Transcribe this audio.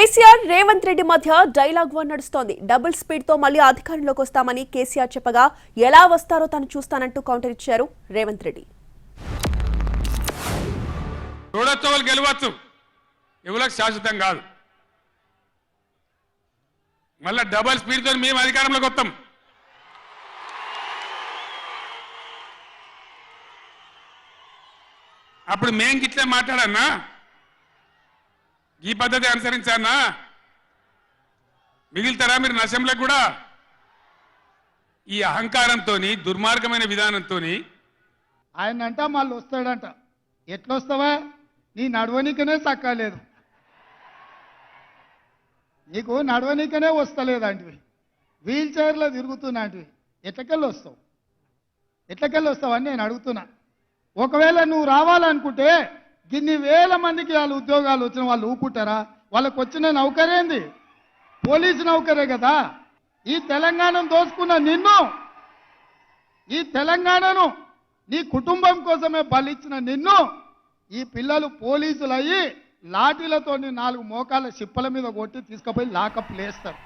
కేసీఆర్ రేవంత్ రెడ్డి మధ్య dialogue war నడుస్తోంది. Double స్పీడ్తో మళ్ళీ అధికారంలోకి వస్తామని కేసీఆర్ చెప్పగా ఎలా వస్తారో తాను చూస్తానంటూ కౌంటర్ ఇచ్చారు రేవంత్ రెడ్డి. చూడొచ్చు వాళ్ళు గెలవచ్చు. ఎవరికి శాశ్వతం కాదు. మళ్ళా డబల్ స్పీడ్తో మేము అధికారంలోకి వస్తాం. అప్పుడు మేం గిట్లే మాట్లాడన్నా? ఈ పద్ధతి అనుసరించానా? మిగులుతారా మీరు నశంలకు కూడా? ఈ అహంకారంతో దుర్మార్గమైన విధానంతో ఆయన అంట మళ్ళీ వస్తాడంట. ఎట్లొస్తావా? నీ నడవనికనే చక్కలేదు నీకు నడవనికనే వస్తలేదంటివి. వీల్ చైర్లో తిరుగుతున్నాంటివి. ఎట్లకెళ్ళి వస్తావు ఎట్లకెళ్ళి వస్తావు అని నేను అడుగుతున్నా. ఒకవేళ నువ్వు రావాలనుకుంటే గిన్ని వేల మందికి వాళ్ళు ఉద్యోగాలు వచ్చిన వాళ్ళు ఊపుకుంటారా? వాళ్ళకు వచ్చిన నౌకరేంది పోలీసు నౌకరే కదా. ఈ తెలంగాణను దోసుకున్న నిన్ను ఈ తెలంగాణను నీ కుటుంబం కోసమే బలిచ్చిన నిన్ను ఈ పిల్లలు పోలీసులు అయ్యి లాఠీలతో నాలుగు మోకాళ్ళ చిప్పల మీద కొట్టి తీసుకుపోయి లాకప్ లేస్తారు.